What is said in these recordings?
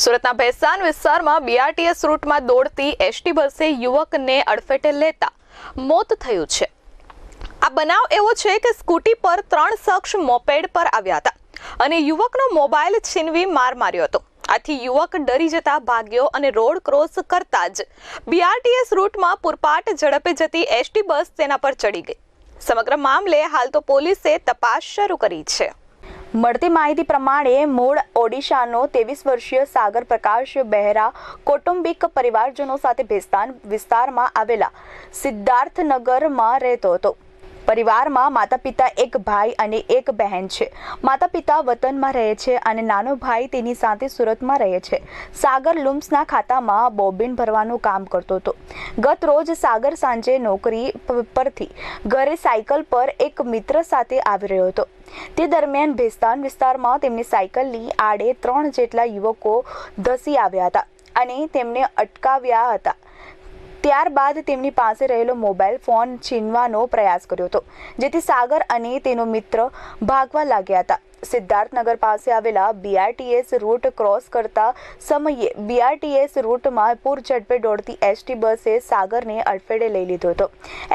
સુરતના ભેસાન વિસ્તારમાં બીઆરટીએસ રૂટમાં દોડતી એસટી બસે યુવકને અડફેટે લેતા મોત થયું છે. આ બનાવ એવો છે કે સ્કૂટી પર ત્રણ શખ્સ મોપેડ પર આવ્યા હતા અને યુવકનો મોબાઈલ છીનવી માર માર્યો હતો. આથી યુવક ડરી જતા ભાગ્યો અને રોડ ક્રોસ કરતા જ બીઆરટીએસ રૂટમાં પૂરપાટ ઝડપે જતી એસટી બસ તેના પર ચડી ગઈ. સમગ્ર મામલે હાલ તો પોલીસે તપાસ શરૂ કરી છે. મળતી માહિતી પ્રમાણે મૂળ ઓડિશાનો ત્રેવીસ વર્ષીય સાગર પ્રકાશ બહેરા કૌટુંબિક પરિવારજનો સાથે ભેસ્તાન વિસ્તારમાં આવેલા સિદ્ધાર્થનગરમાં રહેતો હતો. પરિવારમાં માતા પિતા એક ભાઈ અને એક બહેન છે. માતા પિતા વતનમાં રહે છે અને નાનો ભાઈ તેની સાથે સુરતમાં રહે છે. સાગર લુમ્સના ખાતામાં બોબિન ભરવાનું કામ કરતો હતો. ગત રોજ સાગર સાંજે નોકરી પરથી ઘરે સાયકલ પર એક મિત્ર સાથે આવી રહ્યો હતો. તે દરમિયાન ભેસ્તાન વિસ્તારમાં તેમની સાયકલની આડે ત્રણ જેટલા યુવકો ધસી આવ્યા હતા અને તેમને અટકાવ્યા હતા. ત્યારબાદ તેમની પાસે રહેલો મોબાઈલ ફોન છીનવાનો પ્રયાસ કર્યો હતો, જેથી સાગર અને તેનો મિત્ર ભાગવા લાગ્યા હતા. સિદ્ધાર્થનગર પાસે આવેલા બીઆરટીએસ રૂટ ક્રોસ કરતા સમયે બીઆરટીએસ રૂટમાં પૂર ઝડપે દોડતી એસટી બસે સાગરને અડફેટે લઈ લીધો હતો.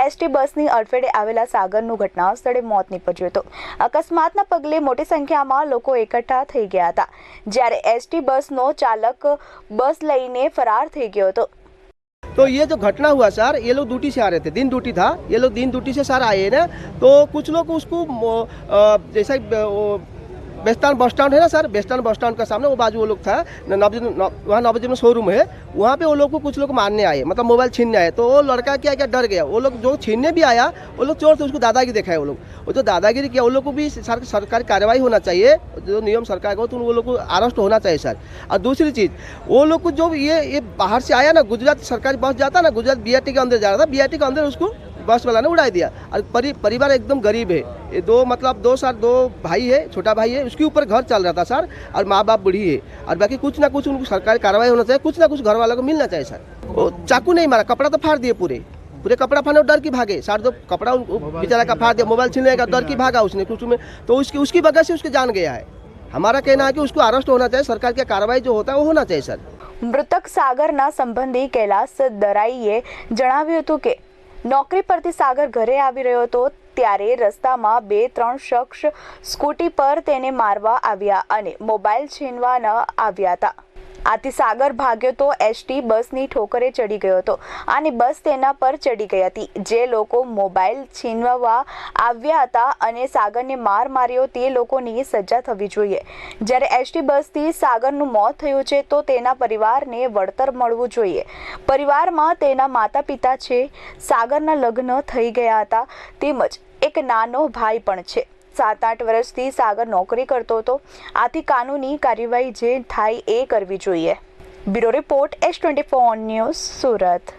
એસટી બસની અડફેટે આવેલા સાગરનું ઘટના સ્થળે મોત નીપજ્યું હતું. અકસ્માતના પગલે મોટી સંખ્યામાં લોકો એકઠા થઈ ગયા હતા. જ્યારે એસટી બસનો ચાલક બસ લઈને ફરાર થઈ ગયો હતો तो ये जो घटना हुआ सर ये लोग ड्यूटी से आ रहे थे दिन ड्यूटी था ये लोग दिन ड्यूटी से सर आए ना तो कुछ लोग उसको मो- अ, जैसा ही ब- वो बेस्तान बस स्टैंड है ना सर? बेस्तान बस स्टैंड का सामने वो बाजू वो लोग था न- नवजीवन नव- वहाँ नवजीवन शोरूम है। वहाँ पे वो लोग को कुछ लोग मारने आए मतलब मोबाइल छीनने आए। तो वो लड़का क्या क्या डर गया? वो लोग जो छीनने भी आया वो लोग चोर से उसको दादागिरी दिखाए वो लोग। वो जो दादागिरी किया वो लोग को भी सर, सरकारी कार्रवाई होना चाहिए जो नियम सरकार का हो तो वो लोग को अरेस्ट होना चाहिए सर। और दूसरी चीज़ वो लोग को जो ये ये बाहर से आया ना गुजरात सरकारी बस जाता ना गुजरात बीआरटी के अंदर जा रहा था बीआरटी के अंदर उसको बस वाला ने उड़ा दिया और परि, परिवार एकदम गरीब है ये दो मतलब दो सर दो भाई है छोटा भाई है उसके ऊपर घर चल रहा था सर और माँ बाप बूढ़ी है और बाकी कुछ ना कुछ उनको सरकारी कार्रवाई होना चाहिए कुछ ना कुछ घर वालों को मिलना चाहिए सर वो चाकू नहीं मारा कपड़ा तो फाड़ दिए पूरे पूरे कपड़ा फाड़ने और डर की भागे सर जो कपड़ा उनको बेचारा का फाड़ दिया मोबाइल छीनने का डर की भागा उसने कुछ में तो उसकी उसकी वजह से उसके जान गया है हमारा कहना है कि उसको अरेस्ट होना चाहिए सरकार की कार्रवाई जो होता है वो होना चाहिए सर મૃતક સાગરના સંબંધી કૈલાસ દરાઈએ જણાવ્યું હતું કે નોકરી પરથી સાગર ઘરે આવી રહ્યો હતો ત્યારે રસ્તામાં બે, ત્રણ શખ્સ સ્કૂટી પર તેને મારવા આવ્યા અને મોબાઈલ છીનવા ન આવ્યા હતા. આથી સાગર ભાગ્યો તો એસટી બસની ઠોકરે ચડી ગયો હતો. અને બસ તેના પર ચડી ગઈ હતી. જે લોકો મોબાઈલ છીનવવા આવ્યા હતા અને સાગરને માર માર્યો તે લોકોની સજા થવી જોઈએ. જ્યારે એસટી બસથી સાગરનું મોત થયું છે તો તેના પરિવારને વળતર મળવું જોઈએ. પરિવારમાં તેના માતા પિતા છે. સાગરના લગ્ન થઈ ગયા હતા. તેમજ એક નાનો ભાઈ પણ છે. સાત આઠ વર્ષથી સાગર નોકરી કરતો હતો. આથી કાનૂની કાર્યવાહી જે થાય એ કરવી જોઈએ. Bureau report S twenty four news Surat.